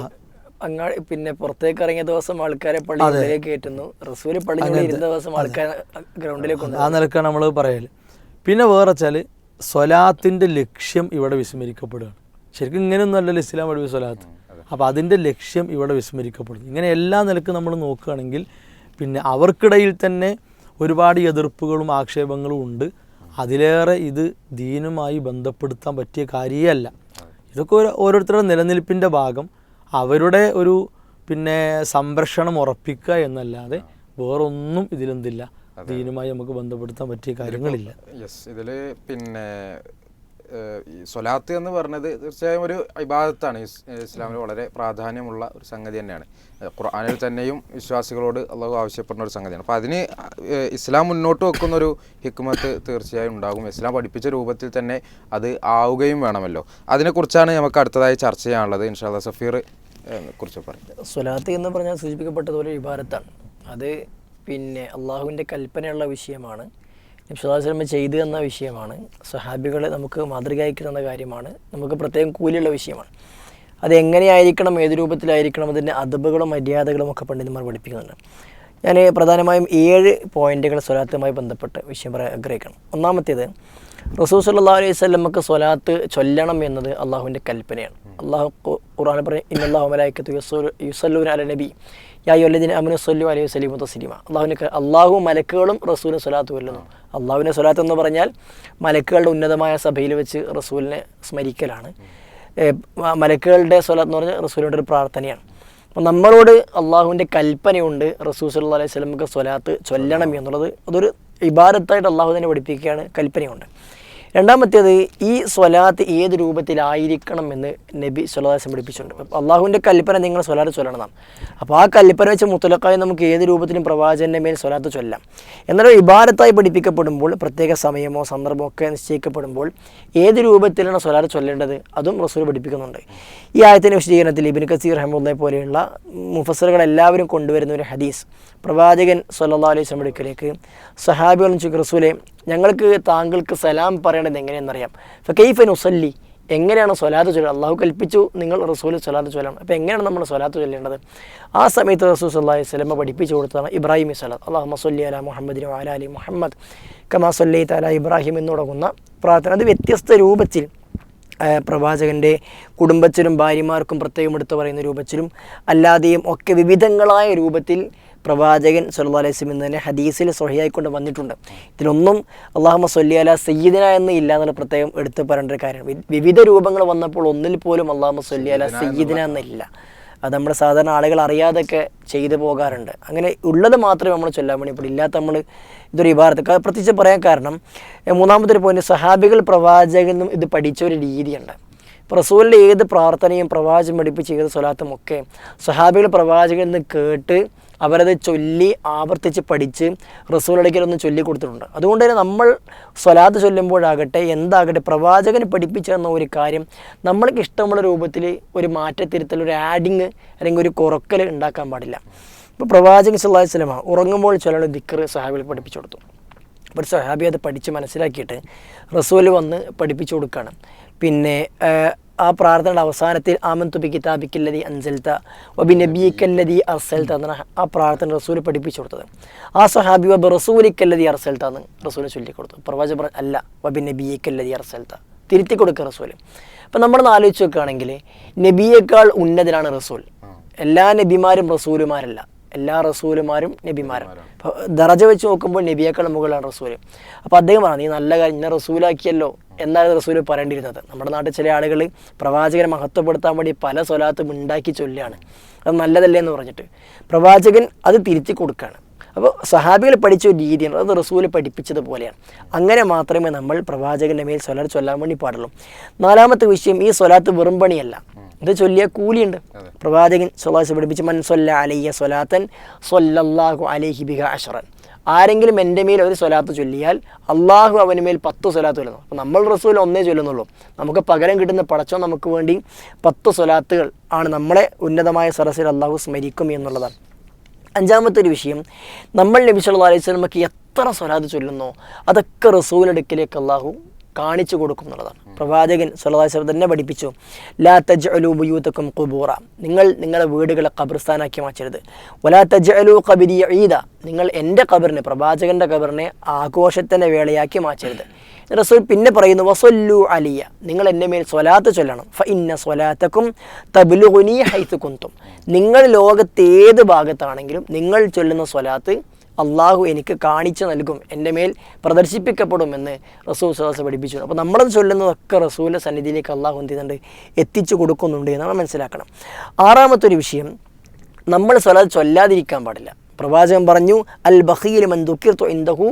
Speaker 2: അങ്ങാടി പിന്നെ പുറത്തേക്ക് ഇറങ്ങിയ ദിവസം ആൾക്കാരെ പള്ളിയിലേക്ക് കയറ്റുന്നു. റസൂര് പള്ളിയിൽ ഇരുന്ന ദിവസം ആൾക്കാരെ ഗ്രൗണ്ടിലേക്ക്
Speaker 1: ആ നിലക്കാണ് നമ്മൾ പറയൽ പിന്നെ വേറെ വെച്ചാൽ സ്വലാത്തിന്റെ ലക്ഷ്യം ഇവിടെ വിസ്മരിക്കപ്പെടുകയാണ്. ശരിക്കും ഇങ്ങനെയൊന്നും അല്ലല്ലോ ഇസ്ലാം പഠിപ്പിച്ച സ്വലാത്ത്. അപ്പോൾ അതിന്റെ ലക്ഷ്യം ഇവിടെ വിസ്മരിക്കപ്പെടുന്നു. ഇങ്ങനെ എല്ലാ നിലക്കും നമ്മൾ നോക്കുകയാണെങ്കിൽ പിന്നെ അവർക്കിടയിൽ തന്നെ ഒരുപാട് എതിർപ്പുകളും ആക്ഷേപങ്ങളും ഉണ്ട്. അതിലേറെ ഇത് ദീനുമായി ബന്ധപ്പെടുത്താൻ പറ്റിയ കാര്യമല്ല. ഇതൊക്കെ ഒരു ഓരോരുത്തരുടെ നിലനിൽപ്പിന്റെ ഭാഗം. അവരുടെ ഒരു പിന്നെ സംരക്ഷണം ഉറപ്പിക്കുക എന്നല്ലാതെ വേറൊന്നും ഇതിലെന്തില്ല. ദീനുമായി നമുക്ക് ബന്ധപ്പെടുത്താൻ പറ്റിയ കാര്യങ്ങളില്ല.
Speaker 3: യെസ് ഇതിൽ പിന്നെ സ്വലാത്ത് എന്ന് പറഞ്ഞത് തീർച്ചയായും ഒരു ഇബാദത്താണ്. ഇസ്ലാമിൽ വളരെ പ്രാധാന്യമുള്ള ഒരു സംഗതി തന്നെയാണ്. ഖുർആാനിൽ തന്നെയും വിശ്വാസികളോട് അള്ളാഹു ആവശ്യപ്പെടുന്ന ഒരു സംഗതിയാണ്. അപ്പോൾ അതിന് ഇസ്ലാം മുന്നോട്ട് വെക്കുന്ന ഒരു ഹിക്മത്ത് തീർച്ചയായും ഉണ്ടാകും. ഇസ്ലാം പഠിപ്പിച്ച രൂപത്തിൽ തന്നെ അത് ആവുകയും വേണമല്ലോ. അതിനെക്കുറിച്ചാണ് നമുക്ക് അടുത്തതായി ചർച്ച ചെയ്യാനുള്ളത്. ഇൻഷാല്ല സഫീർ കുറിച്ച് പറയും.
Speaker 2: സ്വലാത്ത് എന്ന് പറഞ്ഞാൽ സൂചിപ്പിക്കപ്പെട്ടതുപോലെ ഇബാരത്താണ് അത് പിന്നെ അള്ളാഹുവിന്റെ കൽപ്പനയുള്ള വിഷയമാണ്. നബ്സുല്ലാസ്ലമ ചെയ്തു തന്ന വിഷയമാണ്. സഹാബികൾ നമുക്ക് മാതൃകയാക്കി തന്ന കാര്യമാണ്. നമുക്ക് പ്രത്യേകം കൂലിയുള്ള വിഷയമാണ്. അതെങ്ങനെയായിരിക്കണം ഏത് രൂപത്തിലായിരിക്കണം അതിന്റെ അതബുകളും മര്യാദകളും ഒക്കെ പണ്ഡിതന്മാർ പഠിപ്പിക്കുന്നുണ്ട്. ഞാൻ പ്രധാനമായും ഏഴ് പോയിന്റുകൾ സ്വലാത്തുമായി ബന്ധപ്പെട്ട് വിഷയം പറയാൻ ആഗ്രഹിക്കണം ഒന്നാമത്തേത് റസൂൽ സല്ലാ അലൈഹി സ്വലമക്ക് സ്വലാത്ത് ചൊല്ലണം എന്നത് അള്ളാഹുവിന്റെ കൽപ്പനയാണ്. അള്ളാഹു ഖുർആൻ പറയും ഇന്നല്ലാഹുമലായിക്കത്ത് യുസല്ലൂൻ അല നബി. യായുല്ലദിൻ അമിനു സല്ലു അലൈഹി വസലിമു തസ്ലീമ. അള്ളാഹുവിന് അള്ളാഹു മലക്കുകളും റസൂലിന് സ്വലാത്ത് കൊല്ലുന്നു. അള്ളാഹുവിന്റെ സ്വലാത്ത് എന്ന് പറഞ്ഞാൽ മലക്കുകളുടെ ഉന്നതമായ സഭയിൽ വെച്ച് റസൂലിനെ സ്മരിക്കലാണ്. മലക്കുകളുടെ സ്വലാത്ത് എന്ന് പറഞ്ഞാൽ റസൂലിന്റെ ഒരു പ്രാർത്ഥനയാണ്. അപ്പം നമ്മളോട് അള്ളാഹുവിന്റെ കൽപ്പനയുണ്ട് റസൂൽ സല്ലു അലൈഹി സ്വലമുക്ക് സ്വലാത്ത് ചൊല്ലണം എന്നുള്ളത്. അതൊരു ഇബാദത്തായിട്ട് അള്ളാഹു തന്നെ പഠിപ്പിക്കുകയാണ് കൽപ്പനയുണ്ട്. രണ്ടാമത്തേത് ഈ സ്വലാത്ത് ഏത് രൂപത്തിലായിരിക്കണം എന്ന് നബി സ്വലാസം പഠിപ്പിച്ചിട്ടുണ്ട്. അള്ളാഹുവിന്റെ കൽപ്പന നിങ്ങൾ സ്വലാത്ത് ചൊല്ലണം അപ്പോൾ ആ കൽപ്പന വെച്ച് മുത്തലക്കായി നമുക്ക് ഏത് രൂപത്തിലും പ്രവാചകന്റെ മേൽ സ്വലാത്ത് ചൊല്ലാം. എന്നാലും ഇബാരത്തായി പഠിപ്പിക്കപ്പെടുമ്പോൾ പ്രത്യേക സമയമോ സന്ദർഭമോ ഒക്കെ നിശ്ചയിക്കപ്പെടുമ്പോൾ ഏത് രൂപത്തിലാണ് സ്വലാത്ത് ചൊല്ലേണ്ടത് അതും റസൂൽ പഠിപ്പിക്കുന്നുണ്ട്. ഈ ആയത്തിന്റെ വിശദീകരണത്തിൽ ഇബിൻ കസീർ അഹമ്മദെ പോലെയുള്ള മുഫസറുകൾ എല്ലാവരും കൊണ്ടുവരുന്ന ഒരു ഹദീസ് പ്രവാചകൻ സല്ലാ അലൈഹി സ്വലം അടുക്കലേക്ക് സഹാബികളും ചുക്ക് റസൂലെ ഞങ്ങൾക്ക് താങ്കൾക്ക് സലാം പറയണത് എങ്ങനെയെന്നറിയാം കെയ്ഫൻ ഉസല്ലി എങ്ങനെയാണ് സ്വലാത്ത് ചൊല്ലുക? അള്ളാഹു കൽപ്പിച്ചു നിങ്ങൾ റസൂൽ സ്വലാത്ത് ചൊല്ലണം. അപ്പോൾ എങ്ങനെയാണ് നമ്മൾ സ്വലാത്ത് ചൊല്ലേണ്ടത്? ആ സമയത്ത് റസൂൽ സല്ലാഹി സ്വലമ പഠിപ്പിച്ചു കൊടുത്തതാണ് ഇബ്രാഹിം സ്വലാത്ത്. അള്ളാഹു മസൊല്ലി അല മുഹമ്മദിനും അല മുഹമ്മദ് കമാ സല്ലി തല ഇബ്രാഹിം എന്ന് തുടങ്ങുന്ന പ്രാർത്ഥന. അത് വ്യത്യസ്ത രൂപത്തിൽ പ്രവാചകന്റെ കുടുംബത്തിലും ഭാര്യമാർക്കും പ്രത്യേകം എടുത്തു പറയുന്ന രൂപത്തിലും അല്ലാതെയും ഒക്കെ വിവിധങ്ങളായ രൂപത്തിൽ പ്രവാചകൻ അലൈഹി വസല്ലം തന്നെ ഹദീസിൽ സൊഹിയായിക്കൊണ്ട് വന്നിട്ടുണ്ട്. ഇതിലൊന്നും അള്ളാഹുമ സല്ലി അല സയ്യിദിന എന്ന് ഇല്ല എന്നുള്ള പ്രത്യേകം എടുത്തു പറയേണ്ട ഒരു കാര്യം വിവിധ രൂപങ്ങൾ വന്നപ്പോൾ ഒന്നിൽ പോലും അള്ളാഹുമ സല്ലി അല സയ്യിദിന എന്നില്ല. അത് നമ്മുടെ സാധാരണ ആളുകൾ അറിയാതൊക്കെ ചെയ്തു പോകാറുണ്ട്. അങ്ങനെ ഉള്ളത് മാത്രമേ നമ്മൾ ചൊല്ലാൻ വേണ്ടി ഇപ്പോൾ ഇല്ലാത്ത നമ്മൾ ഇതൊരു ഇബാറത്ത്. ക- പ്രത്യേകിച്ച് പറയാൻ കാരണം മൂന്നാമത്തൊരു മൂന്നാമത്തെ പോയിന്റ് സഹാബികൾ പ്രവാചകനും നിന്നും ഇത് പഠിച്ച ഒരു രീതിയുണ്ട്. പ്രസൂലിന്റെ റസൂലിന്റെ ഏത് പ്രാർത്ഥനയും പ്രവാചകം പഠിപ്പിച്ച് ചെയ്ത സ്വലാത്തും ഒക്കെ സഹാബികൾ പ്രവാചകൻ നിന്ന് കേട്ട് അവരത് ചൊല്ലി ആവർത്തിച്ച് പഠിച്ച് റസൂൽ റസൂലടക്കലൊന്ന് ചൊല്ലി കൊടുത്തിട്ടുണ്ട്. അതുകൊണ്ട് തന്നെ നമ്മൾ സ്വലാത്ത് ചൊല്ലുമ്പോഴാകട്ടെ എന്താകട്ടെ പ്രവാചകന് പഠിപ്പിച്ചു തന്ന ഒരു കാര്യം നമ്മൾക്ക് ഇഷ്ടമുള്ള രൂപത്തിൽ ഒരു മാറ്റത്തിരുത്തൽ ഒരു ആഡിങ് അല്ലെങ്കിൽ ഒരു കുറക്കൽ ഉണ്ടാക്കാൻ പാടില്ല. ഇപ്പോൾ പ്രവാചകൻ സല്ലല്ലാഹു അലൈഹി വസല്ലമ ഉറങ്ങുമ്പോൾ ചില ദിക്കർ സഹാബികൾ പഠിപ്പിച്ചു കൊടുത്തു. അപ്പോൾ സഹാബി അത് പഠിച്ച് മനസ്സിലാക്കിയിട്ട് റസൂൽ വന്ന് പഠിപ്പിച്ചു കൊടുക്കുകയാണ് പിന്നെ ആ പ്രാർത്ഥനയുടെ അവസാനത്തിൽ ആമൻ തുബി കിതാബിക്കല്ലതി അൻസൽത്ത ഒബി നബിക്കല്ലതി അർസൽത്ത എന്നാണ് ആ പ്രാർത്ഥന റസൂൽ പഠിപ്പിച്ചു കൊടുത്തത്. ആ സഹാബി വബ് റസൂലിക്കല്ലതി അർസൽത്ത എന്ന് റസൂൽ ചൊല്ലിക്കൊടുത്തു. പ്രവാചക അല്ല വബി നബിയിക്കല്ലതി അർസൽത്ത തിരുത്തി കൊടുക്കുക റസൂൽ അപ്പം നമ്മളൊന്ന് ആലോചിച്ച് നോക്കുകയാണെങ്കിൽ നബിയേക്കാൾ ഉന്നതനാണ് റസൂൽ. എല്ലാ നബിമാരും റസൂലുമാരല്ല. എല്ലാ റസൂലുമാരും നബിമാരും അപ്പോൾ ദറജ വെച്ച് നോക്കുമ്പോൾ നബിയേക്കാൾ മുകളിലാണ് റസൂൽ. അപ്പോൾ അദ്ദേഹം പറഞ്ഞു നീ നല്ല കാര്യം ഇന്ന റസൂലാക്കിയല്ലോ എന്നാണ് റസൂൽ പറയേണ്ടിയിരുന്നത്. നമ്മുടെ നാട്ടിൽ ചില ആളുകൾ പ്രവാചകനെ മഹത്വപ്പെടുത്താൻ വേണ്ടി പല സ്വലാത്തും ഉണ്ടാക്കി ചൊല്ലുകയാണ്. അത് നല്ലതല്ലേ എന്ന് പറഞ്ഞിട്ട്. പ്രവാചകൻ അത് തിരുത്തി കൊടുക്കുകയാണ്. അപ്പോൾ സഹാബികൾ പഠിച്ച ഒരു രീതിയാണ് അത് റസൂൽ പഠിപ്പിച്ചതുപോലെയാണ്. അങ്ങനെ മാത്രമേ നമ്മൾ പ്രവാചകന്റെ മേൽ സ്വലാത്ത് ചൊല്ലാൻ വേണ്ടി പാടുള്ളൂ. നാലാമത്തെ വിഷയം ഈ സ്വലാത്ത് വെറും പണിയല്ല. ഇത് ചൊല്ലിയ കൂലിയുണ്ട്. പ്രവാചകൻ സ്വലാസ് പഠിപ്പിച്ച് മൻ സൊല്ല അലയ്യ സ്വലാത്തൻ സൊല്ലല്ലാഹു അലൈഹി ബിഹ അഷറൻ. ആരെങ്കിലും എന്റെ മേൽ ഒരു സ്വലാത്ത് ചൊല്ലിയാൽ അള്ളാഹു അവന് മേൽ പത്ത് സ്വലാത്ത് ചൊല്ലുന്നു. അപ്പോൾ നമ്മൾ റസൂൽ ഒന്നേ ചൊല്ലുന്നുള്ളൂ. നമുക്ക് പകരം കിട്ടുന്ന പടച്ചോ നമുക്ക് വേണ്ടി പത്ത് സ്വലാത്തുകൾ ആണ് നമ്മളെ ഉന്നതമായ സരസിൽ അള്ളാഹു സ്മരിക്കും എന്നുള്ളതാണ്. അഞ്ചാമത്തെ ഒരു വിഷയം നമ്മൾ നബി സല്ലല്ലാഹു അലൈഹി വസല്ലമക്ക് എത്ര സ്വലാത്ത് ചൊല്ലുന്നോ? അതൊക്കെ റസൂലടുക്കിലേക്ക് അള്ളാഹു കാണിച്ചു കൊടുക്കും എന്നുള്ളതാണ്. പ്രവാചകൻ വസല്ലം തന്നെ പഠിപ്പിച്ചു ലാ തജ്അലു ബുയൂത്തക്കും കുബൂറ നിങ്ങൾ നിങ്ങളുടെ വീടുകളെ ഖബർസ്ഥാനാക്കി മാറ്റരുത്. വലാ തജ്അലു കബിരി ഈദ നിങ്ങൾ എന്റെ കബറിനെ പ്രവാചകന്റെ കബറിനെ ആഘോഷത്തിന്റെ വേളയാക്കി മാറ്റരുത്. റസൂൽ പിന്നെ പറയുന്നു വസൊല്ലു അലിയ. നിങ്ങൾ എന്റെ മേൽ സ്വലാത്ത് ചൊല്ലണം. ഫ ഇന്ന സ്വലാത്തക്കും തബുലുനി ഹൈത്ത് കുന്തും. നിങ്ങൾ ലോകത്തേത് ഭാഗത്താണെങ്കിലും നിങ്ങൾ ചൊല്ലുന്ന സ്വലാത്ത് അള്ളാഹു എനിക്ക് കാണിച്ചു നൽകും എന്റെ മേൽ പ്രദർശിപ്പിക്കപ്പെടും എന്ന് റസൂൽ സദാസ് പഠിപ്പിച്ചു. അപ്പോൾ നമ്മളത് ചൊല്ലുന്നതൊക്കെ റസൂലിന്റെ സന്നിധിയിലേക്ക് അള്ളാഹു എന്ത് ചെയ്യുന്നുണ്ട്? എത്തിച്ചു കൊടുക്കുന്നുണ്ട് എന്ന് നമ്മൾ മനസ്സിലാക്കണം. ആറാമത്തെ ഒരു വിഷയം നമ്മൾ സ്വലാത്ത് ചൊല്ലാതിരിക്കാൻ പാടില്ല. പ്രവാചകൻ പറഞ്ഞു അൽ ബഹീൽ മൻ ദുഃഖിർത്തു ഇന്ദഹു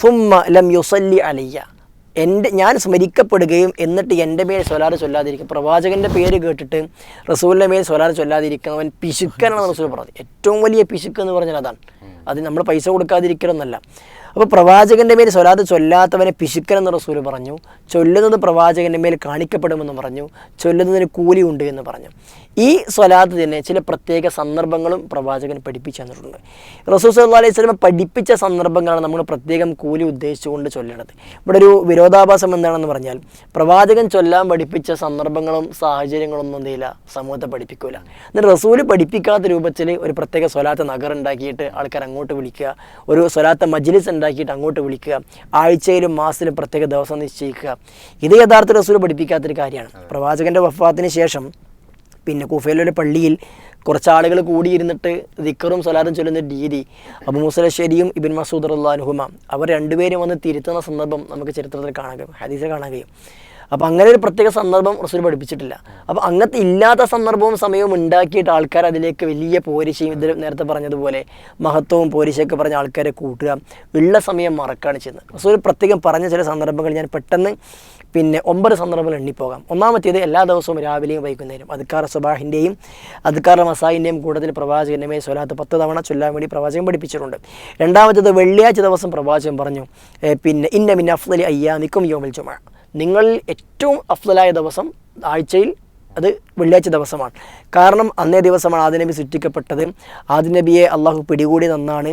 Speaker 2: ഫുമ്മ ലം യുസല്ലി അലയ്യ. എന്റെ ഞാൻ സ്മരിക്കപ്പെടുകയും എന്നിട്ട് എന്റെ മേൽ സ്വലാറ് ചൊല്ലാതിരിക്കും. പ്രവാചകന്റെ പേര് കേട്ടിട്ട് റസൂലിന്റെ മേൽ സ്വലാറ് ചൊല്ലാതിരിക്കുന്നവൻ പിശുക്കനാണ് റസൂൽ പറഞ്ഞത് ഏറ്റവും വലിയ പിശുക്ക് എന്ന് പറഞ്ഞാൽ അതാണ്. അത് നമ്മൾ പൈസ കൊടുക്കാതിരിക്കണമെന്നല്ല അപ്പോൾ പ്രവാചകന്റെ മേൽ സ്വലാത്ത് ചൊല്ലാത്തവനെ പിശുക്കൻ എന്ന് റസൂൽ പറഞ്ഞു. ചൊല്ലുന്നത് പ്രവാചകന്റെ മേൽ കാണിക്കപ്പെടുമെന്ന് പറഞ്ഞു. ചൊല്ലുന്നതിന് കൂലി ഉണ്ട് എന്ന് പറഞ്ഞു. ഈ സ്വലാത്ത് തന്നെ ചില പ്രത്യേക സന്ദർഭങ്ങളും പ്രവാചകൻ പഠിപ്പിച്ചു തന്നിട്ടുണ്ട്. സല്ലല്ലാഹു അലൈഹി സ്വലമ പഠിപ്പിച്ച സന്ദർഭങ്ങളാണ് നമ്മൾ പ്രത്യേകം കൂലി ഉദ്ദേശിച്ചുകൊണ്ട് ചൊല്ലേണ്ടത്. ഇവിടെ ഒരു വിരോധാഭാസം എന്താണെന്ന് പറഞ്ഞാൽ പ്രവാചകൻ ചൊല്ലാൻ പഠിപ്പിച്ച സന്ദർഭങ്ങളും സാഹചര്യങ്ങളൊന്നും എന്ത് ചെയ്യില്ല സമൂഹത്തെ പഠിപ്പിക്കൂല. എന്നിട്ട് റസൂൽ പഠിപ്പിക്കാത്ത രൂപത്തിൽ ഒരു പ്രത്യേക സ്വലാത്ത് നഗർ ഉണ്ടാക്കിയിട്ട് ആൾക്കാർ അങ്ങോട്ട് വിളിക്കുക ഒരു സ്വലാത്ത് മജ്ലിസ് ഉണ്ടാക്കിയിട്ട് അങ്ങോട്ട് വിളിക്കുക. ആഴ്ചയിലും മാസത്തിലും പ്രത്യേക ദിവസം നിശ്ചയിക്കുക. ഇത് യഥാർത്ഥ റസൂൽ പഠിപ്പിക്കാത്തൊരു കാര്യമാണ്. പ്രവാചകന്റെ വഫാത്തിന് ശേഷം പിന്നെ കുഫയിലൊരു പള്ളിയിൽ കുറച്ച് ആളുകൾ കൂടിയിരുന്നിട്ട് ദിക്കറും സ്വലാത്തും ചൊല്ലുന്ന രീതി അബു മുസലശ്ശേരിയും ഇബിൻ മസൂദ് അള്ളാഹുമ അവർ രണ്ടുപേരും വന്ന് തിരുത്തുന്ന സന്ദർഭം നമുക്ക് ചരിത്രത്തിൽ കാണാൻ കഴിയും ഹദീസിൽ കാണാൻ കഴിയും. അപ്പോൾ അങ്ങനെ ഒരു പ്രത്യേക സന്ദർഭം റസൂൽ പഠിപ്പിച്ചിട്ടില്ല. അപ്പോൾ അങ്ങനത്തെ ഇല്ലാത്ത സന്ദർഭവും സമയവും ഉണ്ടാക്കിയിട്ട് ആൾക്കാർ അതിലേക്ക് വലിയ പോരിശയും ഇതിൽ നേരത്തെ പറഞ്ഞതുപോലെ മഹത്വവും പോരിശയൊക്കെ പറഞ്ഞ ആൾക്കാരെ കൂട്ടുക ഉള്ള സമയം മറക്കാണ് ചെയ്യുന്നത്. റസൂൽ പ്രത്യേകം പറഞ്ഞ ചില സന്ദർഭങ്ങൾ ഞാൻ പെട്ടെന്ന് പിന്നെ ഒമ്പത് സന്ദർഭങ്ങൾ എണ്ണിപ്പോകാം. ഒന്നാമത്തേത് എല്ലാ ദിവസവും രാവിലെയും വൈകുന്നേരം. അധികാർ സുബാഹിന്റെയും അധികാർ മസായിന്റെയും കൂടുതൽ പ്രവാചകന്റെ മേൽ സ്വലാത്ത് പത്ത് തവണ ചൊല്ലാൻ വേണ്ടി പ്രവാചകൻ പഠിപ്പിച്ചിട്ടുണ്ട്. രണ്ടാമത്തേത് വെള്ളിയാഴ്ച ദിവസം പ്രവാചകൻ പറഞ്ഞു പിന്നെ ഇന്ന മിന്ന അഫ്ലലി അയ്യാമിക്കും യോമിൽ ചുമ നിങ്ങൾ ഏറ്റവും അഫ്ലലായ ദിവസം ആഴ്ചയിൽ അത് വെള്ളിയാഴ്ച ദിവസമാണ്. കാരണം അന്നേ ദിവസമാണ് ആദ്യ നബി സൃഷ്ടിക്കപ്പെട്ടത്. ആദ്യ നബിയെ അള്ളാഹു പിടികൂടി നന്നാണ്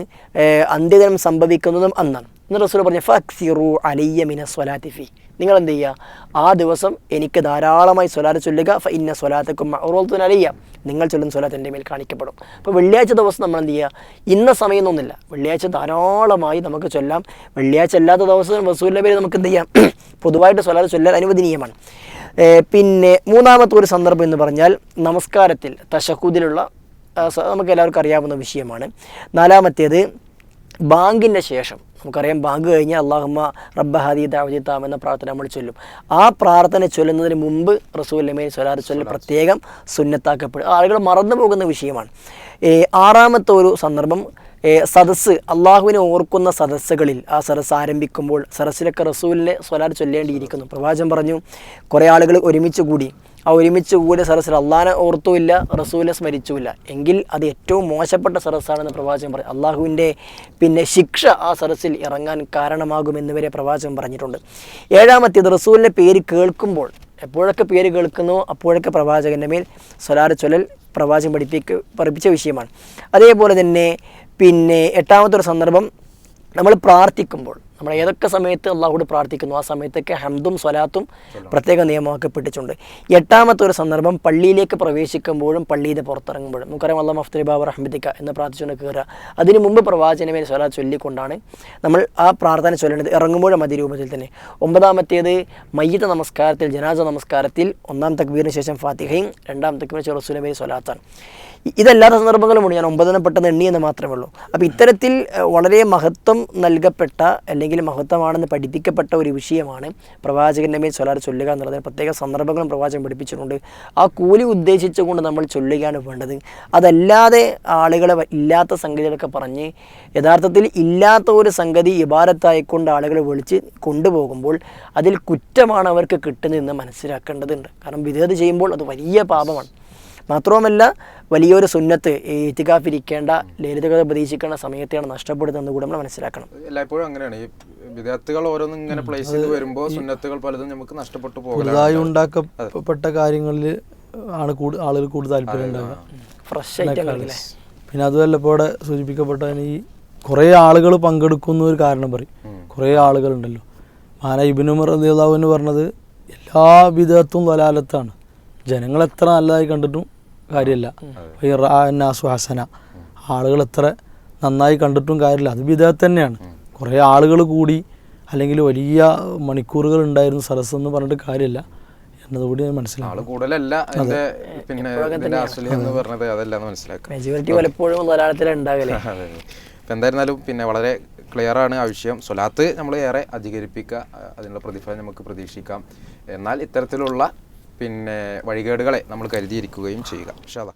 Speaker 2: അന്ത്യദിനം സംഭവിക്കുന്നതും അന്നാണ്. എന്ന് റസൂൽ പറഞ്ഞു ഫക്സിറു അലയ്യ മിന സ്വലാത്തിഫി നിങ്ങൾ എന്ത് ചെയ്യുക ആ ദിവസം എനിക്ക് ധാരാളമായി സ്വലാത്ത് ചൊല്ലുക. ഇന്ന സ്വലാത്തക്കും മറോത്തുൻ അലിയ നിങ്ങൾ ചൊല്ലുന്ന സ്വലാത്ത് എന്റെ മേൽ കാണിക്കപ്പെടും. അപ്പോൾ വെള്ളിയാഴ്ച ദിവസം നമ്മൾ എന്ത് ചെയ്യുക ഇന്ന സമയം എന്നൊന്നുമില്ല. വെള്ളിയാഴ്ച ധാരാളമായി നമുക്ക് ചൊല്ലാം. വെള്ളിയാഴ്ച അല്ലാത്ത ദിവസം വസൂലിന്റെ പേര് നമുക്ക് എന്ത് ചെയ്യാം പൊതുവായിട്ട് സ്വലാത്ത് ചൊല്ലാൻ അനുവദനീയമാണ്. പിന്നെ മൂന്നാമത്തെ ഒരു സന്ദർഭം എന്ന് പറഞ്ഞാൽ നമസ്കാരത്തിൽ തശഹൂദിലുള്ള ആ, നമുക്ക് എല്ലാവർക്കും അറിയാവുന്ന വിഷയമാണ്. നാലാമത്തേത് ബാങ്കിന്റെ ശേഷം. നമുക്കറിയാം ബാങ്ക് കഴിഞ്ഞാൽ അള്ളാഹുമ്മ റബ്ബ ഹദീ താം എന്ന പ്രാർത്ഥന നമ്മൾ ചൊല്ലും. ആ പ്രാർത്ഥന ചൊല്ലുന്നതിന് മുമ്പ് റസൂൽ മേൽ സ്വലാത്ത് ചൊല്ലി പ്രത്യേകം സുന്നത്താക്കപ്പെടും. ആളുകൾ മറന്നു പോകുന്ന വിഷയമാണ്. ആറാമത്തെ ഒരു സന്ദർഭം സദസ്സ് അള്ളാഹുവിനെ ഓർക്കുന്ന സദസ്സുകളിൽ ആ സദസ്സ് ആരംഭിക്കുമ്പോൾ സദസ്സിലൊക്കെ റസൂലിനെ സ്വലാത്ത് ചൊല്ലേണ്ടിയിരിക്കുന്നു. പ്രവാചം പറഞ്ഞു കുറേ ആളുകൾ ഒരുമിച്ച് കൂടി ആ ഒരുമിച്ച് കൂടിയ സദസ്സിൽ അള്ളാഹാനെ ഓർത്തുമില്ല റസൂലെ സ്മരിച്ചുമില്ല. എങ്കിൽ അത് ഏറ്റവും മോശപ്പെട്ട സരസ്സാണെന്ന് പ്രവാചകൻ പറഞ്ഞു അള്ളാഹുവിന്റെ പിന്നെ ശിക്ഷ ആ സരസ്സിൽ ഇറങ്ങാൻ കാരണമാകുമെന്ന് വരെ പ്രവാചകൻ പറഞ്ഞിട്ടുണ്ട്. ഏഴാമത്തേത് റസൂലിന്റെ പേര് കേൾക്കുമ്പോൾ എപ്പോഴൊക്കെ പേര് കേൾക്കുന്നു അപ്പോഴൊക്കെ പ്രവാചകന്റെ മേൽ സ്വലാറ് ചൊലൽ പ്രവാചകൻ പഠിപ്പിക്ക പഠിപ്പിച്ച വിഷയമാണ്. അതേപോലെ തന്നെ പിന്നെ എട്ടാമത്തെ ഒരു സന്ദർഭം നമ്മൾ പ്രാർത്ഥിക്കുമ്പോൾ നമ്മൾ ഏതൊക്കെ സമയത്ത് അള്ളാഹുട് പ്രാർത്ഥിക്കുന്നു? ആ സമയത്തൊക്കെ ഹംദും സ്വലാത്തും പ്രത്യേക നിയമമാക്കപ്പെട്ടിട്ടുണ്ട്. എട്ടാമത്തെ ഒരു സന്ദർഭം പള്ളിയിലേക്ക് പ്രവേശിക്കുമ്പോഴും പള്ളിയുടെ പുറത്തിറങ്ങുമ്പോഴും. നമുക്കറിയാം അള്ളാഹ് മഫ്തരി ബാബ് റഹ്മദിക്ക എന്ന് പ്രാർത്ഥിച്ചുകൊണ്ട് കയറുക. അതിന് മുമ്പ് പ്രവാചനമേ സ്വലാത്ത് ചൊല്ലിക്കൊണ്ടാണ് നമ്മൾ ആ പ്രാർത്ഥന ചൊല്ലേണ്ടത്. ഇറങ്ങുമ്പോഴും അതേ രൂപത്തിൽ തന്നെ. ഒമ്പതാമത്തേത് മയ്യത്ത് നമസ്കാരത്തിൽ ജനാസ നമസ്കാരത്തിൽ ഒന്നാം തക്ബീറിന് ശേഷം ഫാത്തിഹയും രണ്ടാം തക്ബീർ ചെറുസുലമേ സ്വലാത്താണ്. ഇതെല്ലാ സന്ദർഭങ്ങളുമുണ്ട് ഞാൻ ഒമ്പതിനെ പെട്ടെന്ന് എണ്ണി എന്ന് മാത്രമേ ഉള്ളൂ. അപ്പോൾ ഇത്തരത്തിൽ വളരെ മഹത്വം നൽകപ്പെട്ട അല്ലെങ്കിൽ മഹത്വമാണെന്ന് പഠിപ്പിക്കപ്പെട്ട ഒരു വിഷയമാണ് പ്രവാചകന്റെ മേൽ സ്വലാർ ചൊല്ലുക എന്നുള്ളത്. പ്രത്യേക സന്ദർഭങ്ങളും പ്രവാചകൻ പഠിപ്പിച്ചിട്ടുണ്ട്. ആ കൂലി ഉദ്ദേശിച്ചുകൊണ്ട് നമ്മൾ ചൊല്ലുകയാണ് വേണ്ടത്. അതല്ലാതെ ആളുകളെ ഇല്ലാത്ത സംഗതികളൊക്കെ പറഞ്ഞ് യഥാർത്ഥത്തിൽ ഇല്ലാത്ത ഒരു സംഗതി ഇബാരത്തായിക്കൊണ്ട് ആളുകളെ വിളിച്ച് കൊണ്ടുപോകുമ്പോൾ അതിൽ കുറ്റമാണ് അവർക്ക് കിട്ടുന്നതെന്ന് മനസ്സിലാക്കേണ്ടതുണ്ട്. കാരണം വിധേയത ചെയ്യുമ്പോൾ അത് വലിയ പാപമാണ്. മാത്രവുമല്ല വലിയൊരു സുന്നത്ത് ഈ ഇത്തികാഫിരിക്കേണ്ട ലളിതകഥ പ്രതീക്ഷിക്കേണ്ട സമയത്തെയാണ് നഷ്ടപ്പെടുന്നതെന്ന് കൂടെ നമ്മൾ മനസ്സിലാക്കണം.
Speaker 3: എല്ലായ്പ്പോഴും അങ്ങനെയാണ്. ഈ വിദ്യാർത്ഥികൾ ഓരോന്നും ഇങ്ങനെ പ്ലേസ് ചെയ്ത് വരുമ്പോൾ സുന്നത്തുകൾ പലതും നമുക്ക് നഷ്ടപ്പെട്ടു
Speaker 1: പുതുതായി ഉണ്ടാക്കപ്പെട്ട കാര്യങ്ങളിൽ ആണ് കൂടുതൽ ആളുകൾ കൂടുതൽ താല്പര്യം ഉണ്ടാവുക.
Speaker 2: ഫ്രഷ്
Speaker 1: പിന്നെ അതുമല്ല ഇപ്പോൾ ഇവിടെ സൂചിപ്പിക്കപ്പെട്ടതിന് ഈ കുറേ ആളുകൾ പങ്കെടുക്കുന്ന ഒരു കാരണം പറയും. കുറേ ആളുകളുണ്ടല്ലോ. മാന ഇബിനുമർ റളിയല്ലാഹു എന്ന് പറഞ്ഞത് എല്ലാ വിധത്തും വലാലത്താണ് ജനങ്ങൾ എത്ര നല്ലതായി കണ്ടിട്ടും കാര്യമില്ല. ഈ ഹസന. ആളുകൾ എത്ര നന്നായി കണ്ടിട്ടും കാര്യമില്ല. അത് വിധത്ത് തന്നെയാണ്. കുറേ ആളുകൾ കൂടി അല്ലെങ്കിൽ വലിയ മണിക്കൂറുകൾ ഉണ്ടായിരുന്നു സരസ് എന്ന് പറഞ്ഞിട്ട് കാര്യമില്ല എന്നതുകൂടി
Speaker 3: മനസ്സിലാക്കും കൂടുതലല്ല പിന്നെ എന്ന് പറഞ്ഞത് അതല്ല എന്ന് മനസ്സിലാക്കാം
Speaker 2: മെജോറിറ്റി പലപ്പോഴും
Speaker 3: എന്തായിരുന്നാലും പിന്നെ വളരെ ക്ലിയർ ആണ് ആവശ്യം സ്വലാത്ത് നമ്മൾ ഏറെ അധികരിപ്പിക്കുക അതിനുള്ള പ്രതിഫലം നമുക്ക് പ്രതീക്ഷിക്കാം. എന്നാൽ ഇത്തരത്തിലുള്ള പിന്നെ വഴികേടുകളെ നമ്മൾ കരുതിയിരിക്കുകയും ചെയ്യുക. ഇൻഷാ അല്ലാ